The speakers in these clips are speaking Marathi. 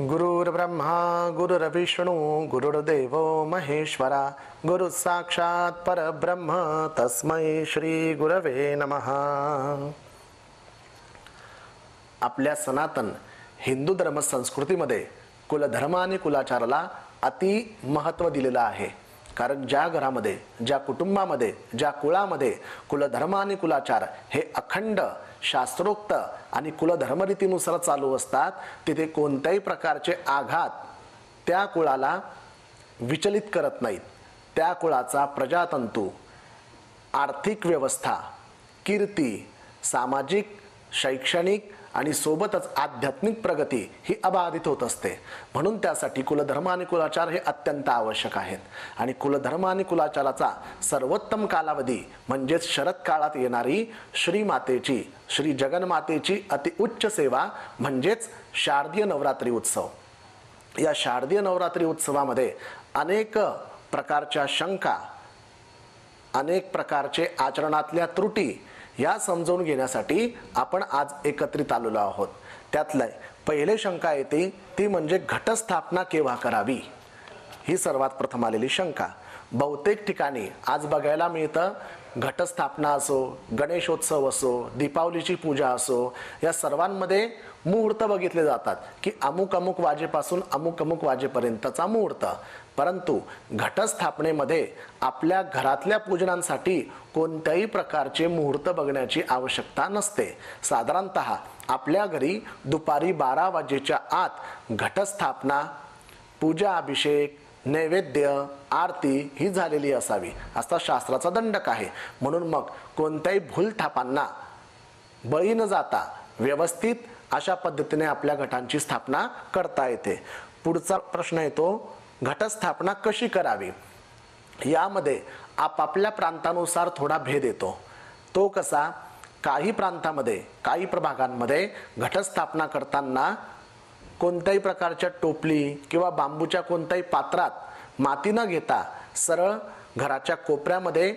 गुरुर्ब्रह्मा गुरुर्विष्णू गुरुर्देव महेश्वरा गुरु साक्षात परब्रह्म तस्मै श्री गुरवे नमः. आपल्या सनातन हिंदू धर्म संस्कृतीमध्ये कुलधर्म आणि कुलाचाराला अति महत्त्व दिलेलं आहे. कारण ज्या घरामध्ये ज्या कुटुंबामध्ये ज्या कुळामध्ये कुलधर्म आणि कुलाचार हे अखंड शास्त्रोक्त आणि कुलधर्मरीतीनुसार चालू असतात तिथे कोणत्याही प्रकारचे आघात त्या कुळाला विचलित करत नाहीत. त्या कुळाचा प्रजातंतू आर्थिक व्यवस्था कीर्ती सामाजिक शैक्षणिक आणि सोबतच आध्यात्मिक प्रगती ही अबाधित होत असते. म्हणून त्यासाठी कुलधर्म आणि कुलाचार हे अत्यंत आवश्यक आहेत. आणि कुलधर्म आणि कुलाचाराचा सर्वोत्तम कालावधी म्हणजेच शरद काळात येणारी श्रीमातेची श्री जगन्मातेची अतिउच्च सेवा म्हणजेच शारदीय नवरात्री उत्सव. या शारदीय नवरात्री उत्सवामध्ये अनेक प्रकारच्या शंका अनेक प्रकारचे आचरणातल्या त्रुटी या समजावून घेण्यासाठी आपण आज एकत्रित आलेलो आहोत. त्यातलं पहिले शंका येते ती म्हणजे घटस्थापना केव्हा करावी? ही सर्वात प्रथम आलेली शंका. बहुतेक ठिकाणी आज बघायला मिळतं घटस्थापना असो गणेशोत्सव असो दीपावलीची पूजा असो या सर्वांमध्ये मुहूर्त बघितले जातात की अमुक अमुक वाजेपासून अमुक अमुक वाजेपर्यंतचा मुहूर्त. परंतु घटस्थापनेमध्ये आपल्या घरातल्या पूजनांसाठी कोणत्याही प्रकारचे मुहूर्त बघण्याची आवश्यकता नसते. साधारणत आपल्या घरी दुपारी बारा वाजेच्या आत घटस्थापना पूजा अभिषेक नैवेद्य आरती ही झालेली असावी. असा शास्त्राचा दंडक आहे. म्हणून मग कोणत्याही भूलथापांना बळी न जाता व्यवस्थित अशा पद्धतीने आपल्या घटांची स्थापना करता येते. पुढचा प्रश्न येतो घटस्थापना कशी करावी? यामध्ये आपापल्या प्रांतानुसार थोडा भेद येतो. तो कसा? काही प्रांतामध्ये काही प्रभागांमध्ये घटस्थापना करताना कोणत्याही प्रकारच्या टोपली किंवा बांबूच्या कोणत्याही पात्रात माती न घेता सरळ घराच्या कोपऱ्यामध्ये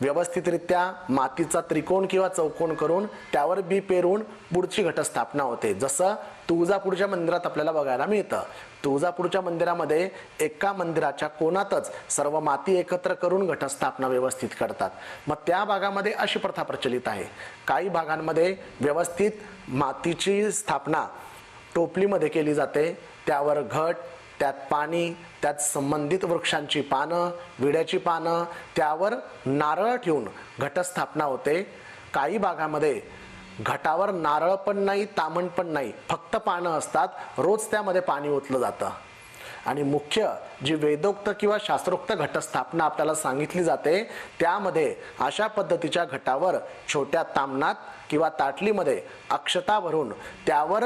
व्यवस्थितरित्या मातीचा त्रिकोण किंवा चौकोन करून त्यावर बी पेरून पुढची घटस्थापना होते. जसं तुळजापूरच्या मंदिरात आपल्याला बघायला मिळतं. तुळजापूरच्या मंदिरामध्ये एका मंदिराच्या कोणातच सर्व माती एकत्र करून घटस्थापना व्यवस्थित करतात. मग त्या भागामध्ये अशी प्रथा प्रचलित आहे. काही भागांमध्ये व्यवस्थित मातीची स्थापना टोपलीमध्ये केली जाते. त्यावर घट त्यात पाणी त्यात संबंधित वृक्षांची पानं विड्याची पानं त्यावर नारळ ठेवून घटस्थापना होते. काही भागामध्ये घटावर नारळ पण नाही तामण पण नाही फक्त पानं असतात. रोज त्यामध्ये पाणी ओतलं जातं. आणि मुख्य जी वेदोक्त किंवा शास्त्रोक्त घटस्थापना आपल्याला सांगितली जाते त्यामध्ये अशा पद्धतीच्या घटावर छोट्या तामणात किंवा ताटलीमध्ये अक्षता भरून त्यावर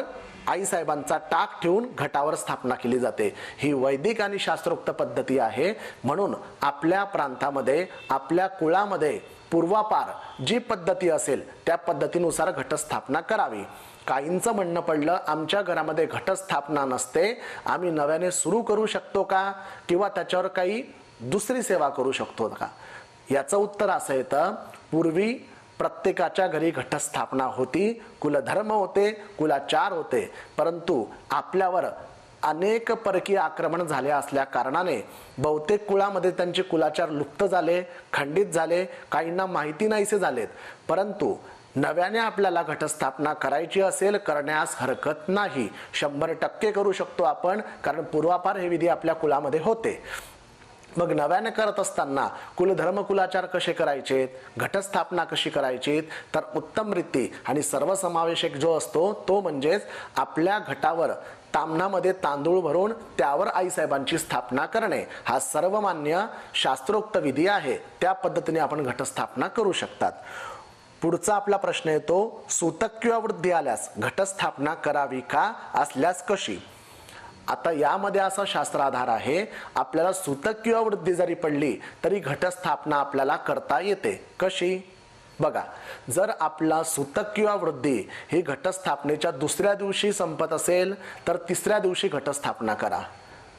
आईसाहेबांचा टाक ठेवून घटावर स्थापना केली जाते. ही वैदिक आणि शास्त्रोक्त पद्धती आहे. म्हणून आपल्या प्रांतामध्ये आपल्या कुळामध्ये पूर्वापार जी पद्धती असेल त्या पद्धतीनुसार घटस्थापना करावी. काहींचं म्हणणं पडलं आमच्या घरामध्ये घटस्थापना नसते. आम्ही नव्याने सुरू करू शकतो का? किंवा त्याच्यावर काही दुसरी सेवा करू शकतो का? याचं उत्तर असं येतं. पूर्वी प्रत्येकाच्या घरी घटस्थापना होती. कुलधर्म होते कुलाचार होते. परंतु आपल्यावर अनेक परकीय आक्रमण झाले असल्या कारणाने बहुतेक कुळामध्ये त्यांचे कुलाचार लुप्त झाले खंडित झाले काहींना माहिती नाहीसे झालेत. परंतु नव्याने आपल्याला घटस्थापना करायची असेल करण्यास हरकत नाही. शंभर टक्के करू शकतो आपण कारण पूर्वापार हे विधी आपल्या कुळामध्ये होते. मग नव्याने करत असताना कुलधर्म कुलाचार कसे करायचे घटस्थापना कशी करायची तर उत्तम रीती आणि सर्वसमावेशक जो असतो तो म्हणजेच आपल्या घटावर तामणामध्ये तांदूळ भरून त्यावर आईसाहेबांची स्थापना करणे. हा सर्वमान्य शास्त्रोक्त विधी आहे. त्या पद्धतीने आपण घटस्थापना करू शकतात. पुढचा आपला प्रश्न येतो सूतक किंवा वृद्धी आल्यास घटस्थापना करावी का? असल्यास कशी? आता यामध्ये असा शास्त्र आधार आहे आपल्याला सूतक किंवा वृद्धी जरी पडली तरी घटस्थापना आपल्याला करता येते. कशी? बघा जर आपला सूतक किंवा वृद्धी ही घटस्थापनेच्या दुसऱ्या दिवशी संपत असेल तर तिसऱ्या दिवशी घटस्थापना करा.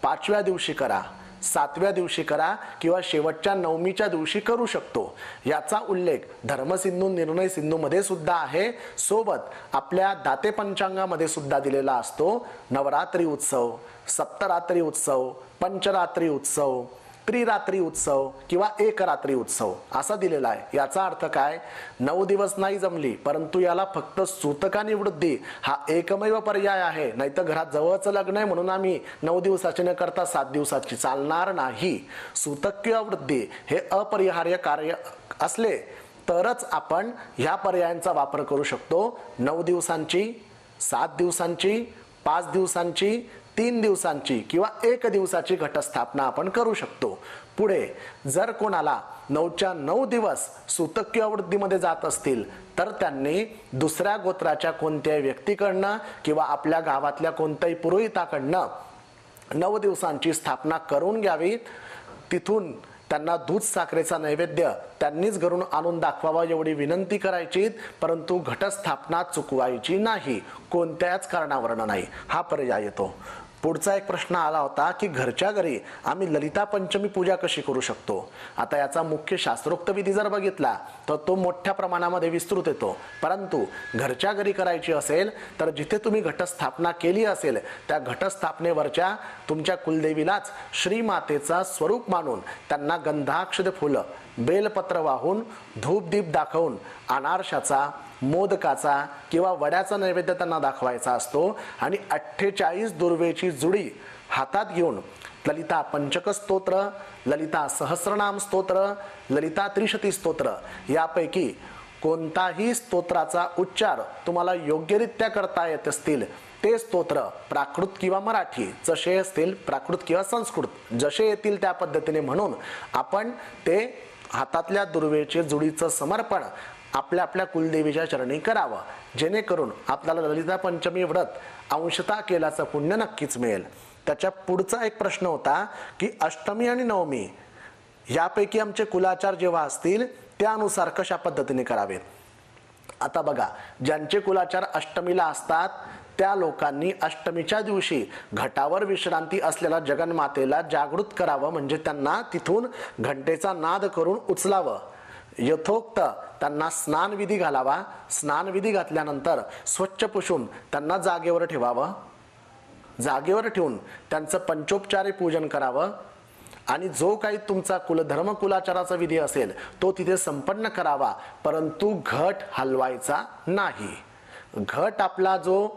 पाचव्या दिवशी करा. सातव्या दिवशी करा किंवा शेवटच्या नवमीच्या दिवशी करू शकतो. याचा उल्लेख धर्मसिंधू निर्णय सिंधूमध्ये सुद्धा आहे. सोबत आपल्या दाते पंचांगामध्ये सुद्धा दिलेला असतो नवरात्री उत्सव सप्तरात्री उत्सव पंचरात्री उत्सव त्रिरात्री उत्सव किंवा एक रात्री उत्सव असा दिलेला आहे. याचा अर्थ काय? नऊ दिवस नाही जमली परंतु याला फक्त सूतकानी वृद्धी हा एकमेव पर्याय आहे. नाहीतर घरात जवळचं लग्न आहे म्हणून आम्ही नऊ दिवसाची न करता सात दिवसाची चालणार नाही. सूतक किंवा वृद्धी हे अपरिहार्य कार्य असले तरच आपण ह्या पर्यायांचा वापर करू शकतो. नऊ दिवसांची सात दिवसांची पाच दिवसांची तीन दिवसांची किंवा एक दिवसाची घटस्थापना आपण करू शकतो. पुढे जर कोणाला नऊच्या नऊ दिवस सुतकीय वृद्धीमध्ये जात असतील तर त्यांनी दुसऱ्या गोत्राच्या कोणत्याही व्यक्तीकडनं किंवा आपल्या गावातल्या कोणत्याही पुरोहिताकडनं नऊ दिवसांची स्थापना करून घ्यावी. तिथून त्यांना दूध साखरेचा नैवेद्य त्यांनीच घरून आणून दाखवावा एवढी विनंती करायची परंतु घटस्थापना चुकवायची नाही. कोणत्याच कारणावरनं नाही. हा पर्याय येतो. पुढचा एक प्रश्न आला होता की घरच्या घरी आम्ही ललिता पंचमी पूजा कशी करू शकतो? आता याचा मुख्य शास्त्रोक्त विधी जर बघितला तर तो मोठ्या प्रमाणामध्ये विस्तृत येतो. परंतु घरच्या घरी करायची असेल तर जिथे तुम्ही घटस्थापना केली असेल त्या घटस्थापनेवरच्या तुमच्या कुलदेवीलाच श्रीमातेचा स्वरूप मानून त्यांना गंधाक्षद फुलं बेलपत्र वाहून धूपदीप दाखवून अनारशाचा मोदकाचा किंवा वड्याचा नैवेद्य त्यांना दाखवायचा असतो. आणि अठ्ठेचाळीस दुर्वेची जुडी हातात घेऊन ललिता पंचक स्तोत्र ललिता सहस्रनाम स्तोत्र ललिता त्रिशती स्तोत्र यापैकी कोणताही स्तोत्राचा उच्चार तुम्हाला योग्यरित्या करता येत असतील ते स्तोत्र प्राकृत किंवा मराठी जसे असतील प्राकृत किंवा संस्कृत जसे येतील त्या पद्धतीने म्हणून आपण ते हातातल्या दुर्वेचे जुडीचं समर्पण आपल्या आपल्या कुलदेवीच्या चरणी करावं. जेणेकरून आपल्याला ललिता पंचमी व्रत अंशता केल्याचं पुण्य नक्कीच मिळेल. त्याच्या पुढचा एक प्रश्न होता की अष्टमी आणि नवमी यापैकी आमचे कुलाचार जेव्हा असतील त्यानुसार कशा पद्धतीने करावेत? आता बघा ज्यांचे कुलाचार अष्टमीला असतात त्या लोकांनी अष्टमीच्या दिवशी घटावर विश्रांती असलेल्या जगन्मातेला जागृत करावं म्हणजे त्यांना तिथून घंटेचा नाद करून उचलावं. यथोक्त त्यांना स्नानविधी घालावा. स्नानविधी घातल्यानंतर स्वच्छ पुसून त्यांना जागेवर ठेवावं. जागेवर ठेवून त्यांचं पंचोपचारी पूजन करावं. आणि जो काही तुमचा कुलधर्म कुलाचाराचा विधी असेल तो तिथे संपन्न करावा. परंतु घट हलवायचा नाही. घट आपला जो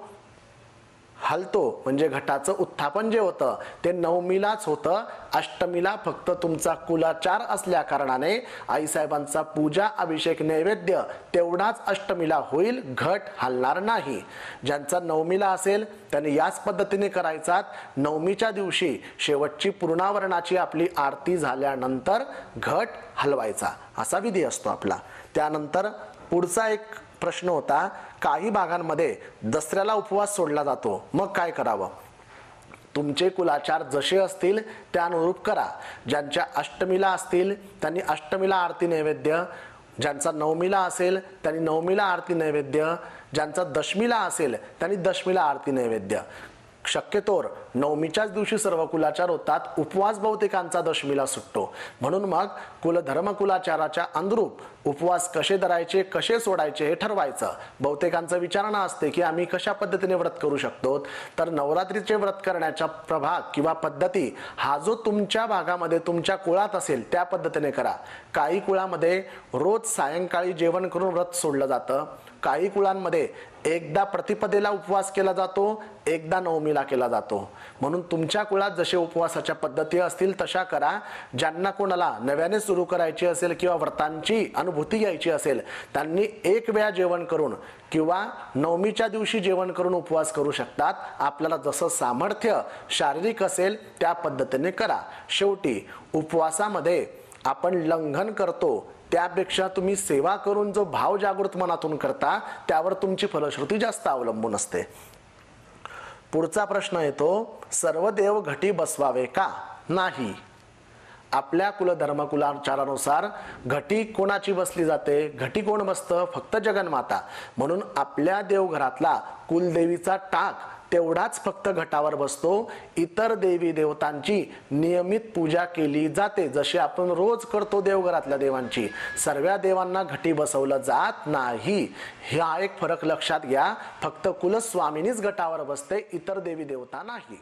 हलतो म्हणजे घटाचं उत्थापन जे होतं ते नवमीलाच होतं. अष्टमीला फक्त तुमचा कुलाचार असल्या कारणाने आईसाहेबांचा पूजा अभिषेक नैवेद्य तेवढाच अष्टमीला होईल घट हलणार नाही. ज्यांचा नवमीला असेल त्यांनी याच पद्धतीने करायचा नवमीच्या दिवशी शेवटची पूर्णावरणाची आपली आरती झाल्यानंतर घट हलवायचा असा विधी असतो आपला. त्यानंतर पुढचा एक प्रश्न होता काही भागांमध्ये दसऱ्याला उपवास सोडला जातो. मग काय करावं? तुमचे कुलाचार जसे असतील त्या अनुरूप करा. ज्यांच्या अष्टमीला असतील त्यांनी अष्टमीला आरती नैवेद्य. ज्यांचा नवमीला असेल त्यांनी नवमीला आरती नैवेद्य. ज्यांचा दशमीला असेल त्यांनी दशमीला आरती नैवेद्य. शक्यतोर नवमीच्याच दिवशी सर्व कुलाचार होतात उपवास बहुतेकांचा दशमीला सुटतो. म्हणून मग कुलधर्म कुलाचाराच्या अनुरूप उपवास कसे धरायचे कसे सोडायचे हे ठरवायचं. बहुतेकांचं विचारणा असते की आम्ही कशा पद्धतीने व्रत करू शकतो. तर नवरात्रीचे व्रत करण्याचा प्रभाग किंवा पद्धती हा जो तुमच्या भागामध्ये तुमच्या कुळात असेल त्या पद्धतीने करा. काही कुळामध्ये रोज सायंकाळी जेवण करून व्रत सोडलं जातं. काळी कुळांमध्ये एकदा प्रतिपदेला उपवास केला जातो एकदा नवमीला केला जातो. म्हणून तुमच्या कुळात जसे उपवासाच्या पद्धती असतील तशा करा. ज्यांना कोणाला नव्याने सुरू करायची असेल किंवा व्रतांची अनुभूती घ्यायची असेल त्यांनी एक वेळा जेवण करून किंवा नवमीच्या दिवशी जेवण करून उपवास करू शकतात. आपल्याला जसं सामर्थ्य शारीरिक असेल त्या पद्धतीने करा. शेवटी उपवासामध्ये आपण लंघन करतो त्यापेक्षा तुम्ही सेवा करून जो भाव जागृत मनातून करता त्यावर तुमची फलश्रुती जास्त अवलंबून असते. पुढचा प्रश्न येतो सर्व देव घटी बसवावे का? नाही. आपल्या कुलधर्म कुलाचारानुसार घटी कोणाची बसली जाते? घटी कोण बसतं? फक्त जगन्माता. म्हणून आपल्या देवघरातला कुलदेवीचा टाक तेवढाच फक्त घटावर बसतो. इतर देवी देवतांची नियमित पूजा केली जाते. जशी आपण रोज करतो देवघरातल्या देवांची. सर्व देवांना घटी बसवलं जात नाही. हा एक फरक लक्षात घ्या. फक्त कुलस्वामिनीच घटावर बसते इतर देवी देवता नाही.